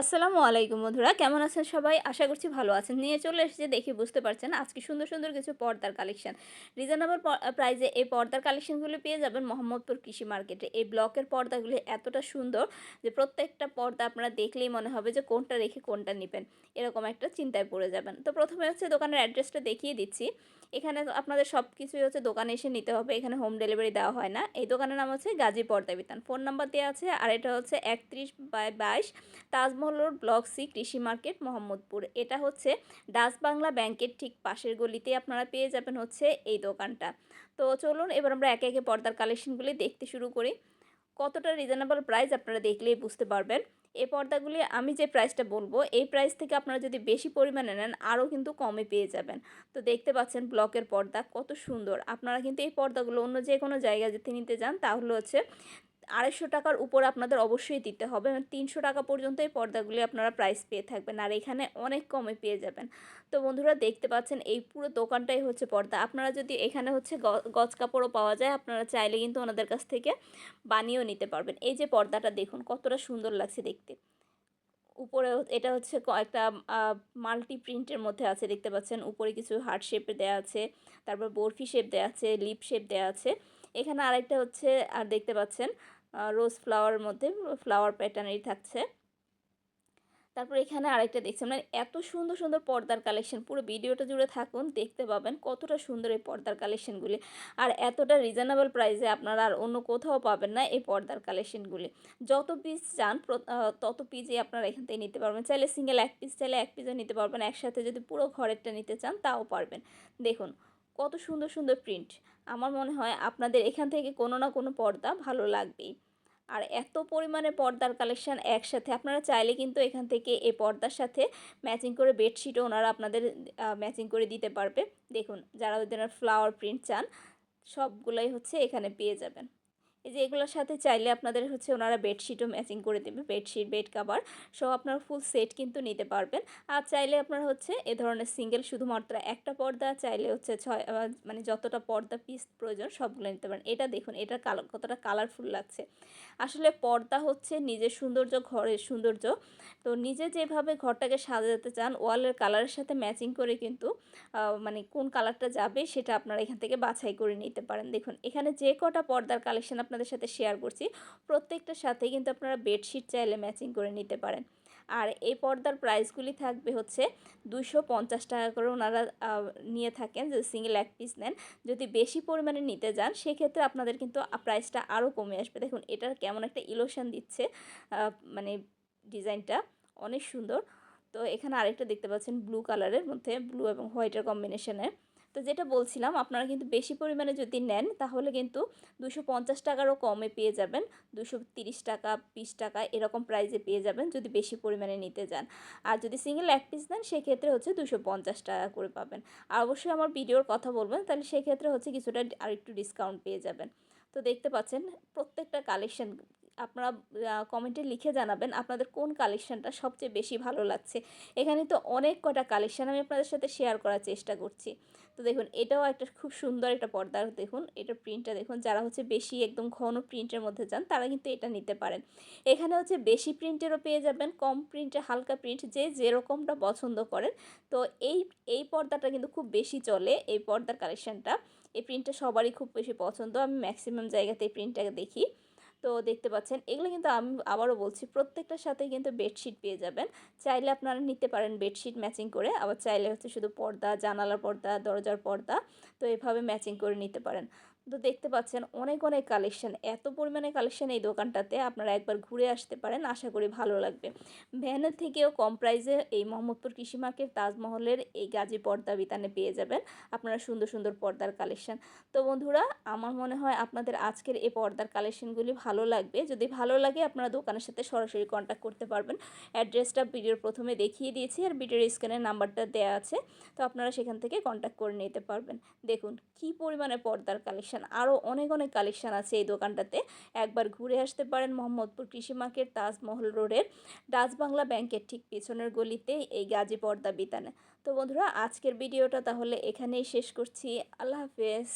আসসালামু আলাইকুম বন্ধুরা, কেমন আছেন সবাই? আশা করছি ভালো আছেন। নিয়ে চলে এসেছে দেখে বুঝতে পারছেন আজকে সুন্দর সুন্দর কিছু পর্দার কালেকশন। রিজনেবল প্রাইজে এই পর্দার কালেকশনগুলি পেয়ে যাবেন মোহাম্মদপুর কৃষি মার্কেটে এই ব্লকের পর্দাগুলি এতটা সুন্দর যে প্রত্যেকটা পর্দা আপনারা দেখলেই মনে হবে যে কোনটা রেখে কোনটা নেবেন। এরকম একটা চিন্তায় পড়ে যাবেন। তো প্রথমে হচ্ছে দোকানের অ্যাড্রেসটা দেখিয়ে দিচ্ছি। এখানে আপনাদের সব কিছুই হচ্ছে দোকানে এসে নিতে হবে, এখানে হোম ডেলিভারি দেওয়া হয় না। এই দোকানের নাম হচ্ছে গাজী পর্দা বিতান ফোন নাম্বার দেওয়া আছে আর এটা হচ্ছে একত্রিশ বাই বাইশ তাজমহল রোড ব্লক সি, কৃষি মার্কেট, মোহাম্মদপুর। এটা হচ্ছে ডাচ বাংলা ব্যাংকের ঠিক পাশের গলিতে আপনারা পেয়ে যাবেন হচ্ছে এই দোকানটা। তো চলুন, এবার আমরা একে একে পর্দার কালেকশনগুলি দেখতে শুরু করি। কতটা রিজনেবল প্রাইস আপনারা দেখলেই বুঝতে পারবেন। এই পর্দাগুলি আমি যে প্রাইসটা বলব, এই প্রাইস থেকে আপনারা যদি বেশি পরিমাণে নেন, আরও কিন্তু কমে পেয়ে যাবেন। তো দেখতে পাচ্ছেন ব্লকের পর্দা, কত সুন্দর। আপনারা কিন্তু এই পর্দাগুলো অন্য যে কোনো জায়গায় যদি নিতে যান, তাহলে হচ্ছে আড়াইশো টাকার উপর আপনাদের অবশ্যই দিতে হবে। তিনশো টাকা পর্যন্ত এই পর্দাগুলি আপনারা প্রাইস পেয়ে থাকবেন আর এখানে অনেক কমে পেয়ে যাবেন। তো বন্ধুরা দেখতে পাচ্ছেন এই পুরো দোকানটাই হচ্ছে পর্দা। আপনারা যদি এখানে হচ্ছে গজ কাপড়ও পাওয়া যায়, আপনারা চাইলে কিন্তু ওনাদের কাছ থেকে বানিয়েও নিতে পারবেন। এই যে পর্দাটা দেখুন, কতটা সুন্দর লাগছে দেখতে। উপরে এটা হচ্ছে একটা মাল্টি প্রিন্টের মধ্যে আছে, দেখতে পাচ্ছেন। উপরে কিছু হার্ট শেপে দেওয়া আছে, তারপর বরফি শেপ দেওয়া আছে লিপ শেপ দেওয়া আছে। এখানে আরেকটা হচ্ছে, আর দেখতে পাচ্ছেন রোজ ফ্লাওয়ার মধ্যে ফ্লাওয়ার প্যাটার্নেরই থাকছে। তারপর এখানে আরেকটা দেখছি মানে এত সুন্দর সুন্দর পর্দার কালেকশন পুরো ভিডিওটা জুড়ে থাকুন, দেখতে পাবেন কতটা সুন্দর এই পর্দার কালেকশনগুলি আর এতটা রিজনেবল প্রাইসে আপনারা আর অন্য কোথাও পাবেন না এই পর্দার কালেকশনগুলি যত পিস চান তত পিসই আপনারা এখান থেকে নিতে পারবেন। চাইলে সিঙ্গেল এক পিস চাইলে এক পিসও নিতে পারবেন। একসাথে যদি পুরো ঘরেরটা নিতে চান, তাও পারবেন। দেখুন কত সুন্দর সুন্দর প্রিন্ট আমার মনে হয় আপনাদের এখান থেকে কোনো না কোনো পর্দা ভালো লাগবেই। আর এত পরিমাণে পর্দার কালেকশান একসাথে, আপনারা চাইলে কিন্তু এখান থেকে এই পর্দার সাথে ম্যাচিং করে বেডশিটও ওনারা আপনাদের ম্যাচিং করে দিতে পারবে। দেখুন, যারা ওদের ফ্লাওয়ার প্রিন্ট চান, সবগুলোই হচ্ছে এখানে পেয়ে যাবেন। এই যে এগুলোর সাথে চাইলে আপনাদের হচ্ছে ওনারা বেডশিটও ম্যাচিং করে দেবে, বেডশিট, বেড কাভার সব আপনার ফুল সেট কিন্তু নিতে পারবেন। আর চাইলে আপনারা হচ্ছে এ ধরনের সিঙ্গেল শুধুমাত্র একটা পর্দা, চাইলে হচ্ছে ছয় মানে যতটা পর্দা পিস প্রয়োজন সবগুলো নিতে পারেন। এটা দেখুন, এটা কালার কতটা কালারফুল লাগছে। আসলে পর্দা হচ্ছে নিজের সৌন্দর্য, ঘরের সৌন্দর্য। তো নিজে যেভাবে ঘরটাকে সাজাতে চান, ওয়ালের কালারের সাথে ম্যাচিং করে কিন্তু মানে কোন কালারটা যাবে সেটা আপনারা এখান থেকে বাছাই করে নিতে পারেন। দেখুন, এখানে যে কটা পর্দার কালেকশন আপনার আপনাদের সাথে শেয়ার করছি। প্রত্যেকটার সাথে কিন্তু আপনারা বেডশিট চাইলে ম্যাচিং করে নিতে পারেন। আর এই পর্দার প্রাইসগুলি থাকবে হচ্ছে দুশো পঞ্চাশ টাকা করে ওনারা নিয়ে থাকেন যদি সিঙ্গেল এক পিস নেন। যদি বেশি পরিমাণে নিতে যান, সেক্ষেত্রে আপনাদের কিন্তু প্রাইসটা আরও কমে আসবে। দেখুন, এটার কেমন একটা ইলোশন দিচ্ছে মানে ডিজাইনটা। অনেক সুন্দর। তো এখানে আরেকটা দেখতে পাচ্ছেন ব্লু কালারের মধ্যে ব্লু এবং হোয়াইটের কম্বিনেশনের তো যেটা বলছিলাম, আপনারা কিন্তু বেশি পরিমাণে যদি নেন, তাহলে কিন্তু দুশো পঞ্চাশ টাকারও কমে পেয়ে যাবেন। দুশো তিরিশ টাকা, বিশ টাকা এরকম প্রাইসে পেয়ে যাবেন যদি বেশি পরিমাণে নিতে যান। আর যদি সিঙ্গেল এক পিস নেন, সেক্ষেত্রে হচ্ছে দুশো পঞ্চাশ টাকা করে পাবেন। আর অবশ্যই আমার ভিডিওর কথা বলবেন, তাহলে সেক্ষেত্রে হচ্ছে কিছুটা আর একটু ডিসকাউন্ট পেয়ে যাবেন। তো দেখতে পাচ্ছেন, প্রত্যেকটা কালেকশন আপনারা কমেন্টে লিখে জানাবেন আপনাদের কোন কালেকশানটা সবচেয়ে বেশি ভালো লাগছে। এখানে তো অনেক কটা কালেকশান আমি আপনাদের সাথে শেয়ার করার চেষ্টা করছি। তো দেখুন, এটাও একটা খুব সুন্দর একটা পর্দা দেখুন এটা প্রিন্টটা দেখুন। যারা হচ্ছে বেশি একদম ঘন প্রিন্টের মধ্যে যান, তারা কিন্তু এটা নিতে পারেন। এখানে হচ্ছে বেশি প্রিন্টেরও পেয়ে যাবেন, কম প্রিন্টে হালকা প্রিন্ট যে যেরকমটা পছন্দ করেন। তো এই এই পর্দাটা কিন্তু খুব বেশি চলে, এই পর্দার কালেকশানটা এই প্রিন্টটা সবারই খুব বেশি পছন্দ, আমি ম্যাক্সিমাম জায়গাতে এই প্রিন্টটাকে দেখি। তো দেখতে পাচ্ছেন, এগুলো কিন্তু আমি আবারও বলছি, প্রত্যেকটার সাথেই কিন্তু বেডশিট পেয়ে যাবেন। চাইলে আপনারা নিতে পারেন বেডশিট ম্যাচিং করে, আবার চাইলে হচ্ছে শুধু পর্দা, জানালার পর্দা, দরজার পর্দা, তো এভাবে ম্যাচিং করে নিতে পারেন। তো দেখতে পাচ্ছেন অনেক অনেক কালেকশন এত পরিমাণে কালেকশন এই দোকানটাতে আপনারা একবার ঘুরে আসতে পারেন, আশা করি ভালো লাগবে। ভ্যানের থেকেও কম প্রাইসে এই মোহাম্মদপুর কৃষি মার্কেট তাজমহলের এই গাজী পর্দা বিতানে পেয়ে যাবেন আপনারা সুন্দর সুন্দর পর্দার কালেকশন তো বন্ধুরা, আমার মনে হয় আপনাদের আজকের এই পর্দার কালেকশনগুলি ভালো লাগবে। যদি ভালো লাগে, আপনারা দোকানের সাথে সরাসরি কন্ট্যাক্ট করতে পারবেন। অ্যাড্রেসটা ভিডিওর প্রথমে দেখিয়ে দিয়েছি আর ভিডিওর স্ক্রিনের নাম্বারটা দেওয়া আছে। তো আপনারা সেখান থেকে কন্ট্যাক্ট করে নিতে পারবেন। দেখুন, কি পরিমাণে পর্দার কালেকশন কালেকশান আরও অনেক অনেক কালেকশান আছে এই দোকানটাতে। একবার ঘুরে আসতে পারেন মোহাম্মদপুর কৃষি মার্কেট, তাজমহল রোডের ডাচ বাংলা ব্যাংকের ঠিক পেছনের গলিতে এই গাজী পর্দা বিতানে। তো বন্ধুরা, আজকের ভিডিওটা তাহলে এখানেই শেষ করছি। আল্লাহ হাফেজ।